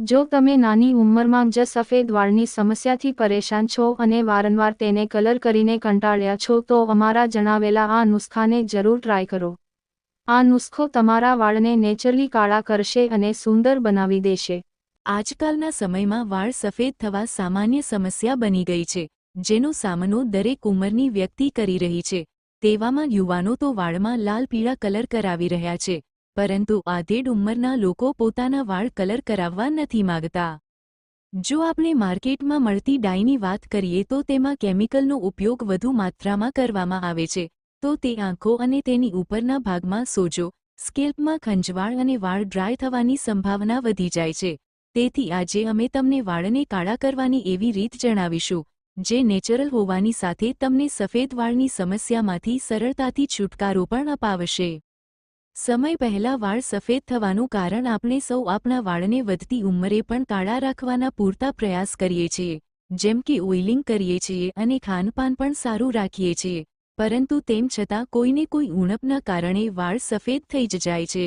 જો તમે નાની ઉંમરમાં જ સફેદ વાળની સમસ્યાથી પરેશાન છો અને વારંવાર તેને કલર કરીને કંટાળ્યા છો, તો અમારા જણાવેલા આ નુસ્ખાને જરૂર ટ્રાય કરો. આ નુસ્ખો તમારા વાળને નેચરલી કાળા કરશે અને સુંદર બનાવી દેશે. આજકાલના સમયમાં વાળ સફેદ થવા સામાન્ય સમસ્યા બની ગઈ છે, જેનો સામનો દરેક ઉંમરની વ્યક્તિ કરી રહી છે. તેવામાં યુવાનો તો વાળમાં લાલ પીળા કલર કરાવી રહ્યા છે. પરંતુ આધેડ ઉંમરના લોકો પોતાના વાળ કલર કરાવવા નથી માગતા. જો આપણે માર્કેટમાં મળતી ડાયની વાત કરીએ તો તેમાં કેમિકલનો ઉપયોગ વધુ માત્રામાં કરવામાં આવે છે. તો તે આંખો અને તેની ઉપરના ભાગમાં સોજો, સ્કેલ્પમાં ખંજવાળ અને વાળ ડ્રાય થવાની સંભાવના વધી જાય છે. તેથી આજે અમે તમને વાળને કાળા કરવાની એવી રીત જણાવીશું, જે નેચરલ હોવાની સાથે તમને સફેદ વાળની સમસ્યામાંથી સરળતાથી છુટકારો પણ અપાવશે. સમય પહેલા વાળ સફેદ થવાનું કારણ આપણે સૌ આપણા વાળને વધતી ઉંમરે પણ કાળા રાખવાના પૂરતા પ્રયાસ કરીએ છીએ, જેમ કે ઓઇલિંગ કરીએ છીએ અને ખાનપાન પણ સારું રાખીએ છીએ, પરંતુ તેમ છતાં કોઈને કોઈ ઉણપના કારણે વાળ સફેદ થઈ જ જાય છે.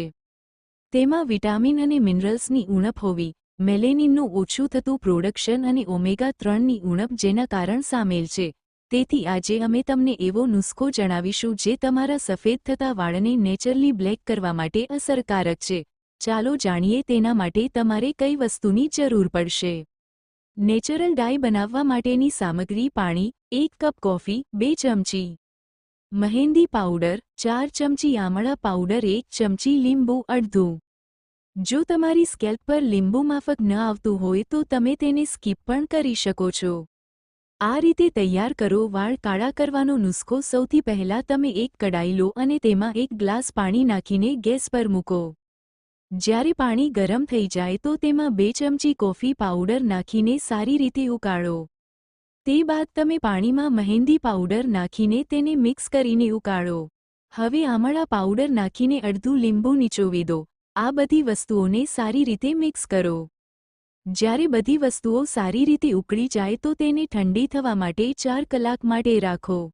તેમાં વિટામિન અને મિનરલ્સની ઉણપ હોવી, મેલેનિનનું ઓછું થતું પ્રોડક્શન અને ઓમેગા ત્રણની ઉણપ જેના કારણ સામેલ છે. તેથી આજે અમે તમને એવો નુસ્ખો જણાવીશું જે તમારા સફેદ થતા વાળને નેચરલી બ્લેક કરવા માટે અસરકારક છે. ચાલો જાણીએ તેના માટે તમારે કઈ વસ્તુની જરૂર પડશે. નેચરલ ડાય બનાવવા માટેની સામગ્રી પાણી, એક કપ કોફી, બે ચમચી મહેંદી પાવડર, ચાર ચમચી આમળા પાવડર, એક ચમચી લીંબુ, અડધું. જો તમારી સ્કેલ્પ પર લીંબુ માફક ન આવતું હોય તો તમે તેને સ્કીપ પણ કરી શકો છો. આ રીતે તૈયાર કરો, વાળ કાળા કરવાનો નુસ્ખો સૌથી પહેલા તમે એક કડાઈ લો અને તેમાં એક ગ્લાસ પાણી નાખીને ગેસ પર મૂકો. જ્યારે પાણી ગરમ થઈ જાય તો તેમાં બે ચમચી કોફી પાવડર નાખીને સારી રીતે ઉકાળો. તે બાદ તમે પાણીમાં મહેંદી પાવડર નાખીને તેને મિક્સ કરીને ઉકાળો. હવે આમળા પાવડર નાખીને અડધું લીંબુ નીચોવી દો. આ બધી વસ્તુઓને સારી રીતે મિક્સ કરો. જ્યારે બધી વસ્તુઓ સારી રીતે ઉકળી જાય તો તેને ઠંડી થવા માટે ચાર કલાક માટે રાખો.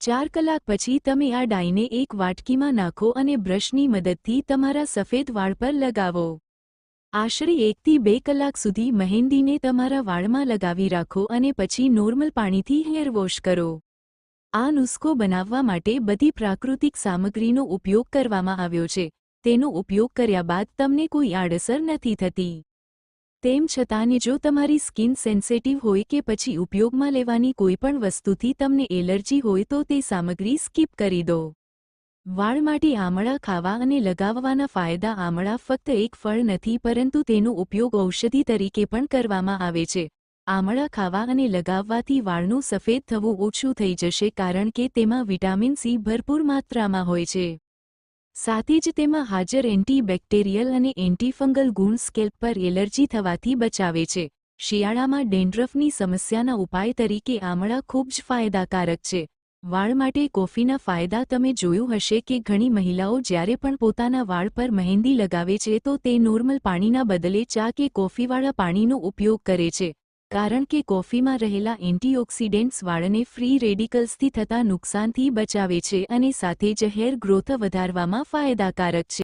ચાર કલાક પછી તમે આ ડાઈને એક વાટકીમાં નાખો અને બ્રશની મદદથી તમારા સફેદ વાળ પર લગાવો. આશરે એકથી બે કલાક સુધી મહેંદીને તમારા વાળમાં લગાવી રાખો અને પછી નોર્મલ પાણીથી હેર વોશ કરો. આ નુસ્ખો બનાવવા માટે બધી પ્રાકૃતિક સામગ્રીનો ઉપયોગ કરવામાં આવ્યો છે. તેનો ઉપયોગ કર્યા બાદ તમને કોઈ આડઅસર નથી થતી. તેમ છતાંને જો તમારી સ્કિન સેન્સેટિવ હોય કે પછી ઉપયોગમાં લેવાની કોઈપણ વસ્તુથી તમને એલર્જી હોય તો તે સામગ્રી સ્કીપ કરી દો. વાળ માટે આમળા ખાવા અને લગાવવાના ફાયદા આમળા ફક્ત એક ફળ નથી પરંતુ તેનો ઉપયોગ ઔષધિ તરીકે પણ કરવામાં આવે છે. આમળા ખાવા અને લગાવવાથી વાળનું સફેદ થવું ઓછું થઈ જશે કારણ કે તેમાં વિટામિન સી ભરપૂર માત્રામાં હોય છે. સાથે જ તેમાં હાજર એન્ટીબેક્ટેરિયલ અને એન્ટીફંગલ ગુણ સ્કેલ્પ પર એલર્જી થવાથી બચાવે છે. શિયાળામાં ડેન્ડ્રફની સમસ્યાના ઉપાય તરીકે આમળા ખૂબ જ ફાયદાકારક છે. વાળ માટે કોફીના ફાયદા તમે જોયું હશે કે ઘણી મહિલાઓ જ્યારે પણ પોતાના વાળ પર મહેંદી લગાવે છે તો તે નોર્મલ પાણીના બદલે ચા કે કોફીવાળા પાણીનો ઉપયોગ કરે છે. કારણ કે કોફીમાં રહેલા એન્ટીઓક્સિડેન્ટ્સ વાળને ફ્રી રેડિકલ્સથી થતા નુકસાનથી બચાવે છે અને સાથે જ હેર ગ્રોથ વધારવામાં ફાયદાકારક છે.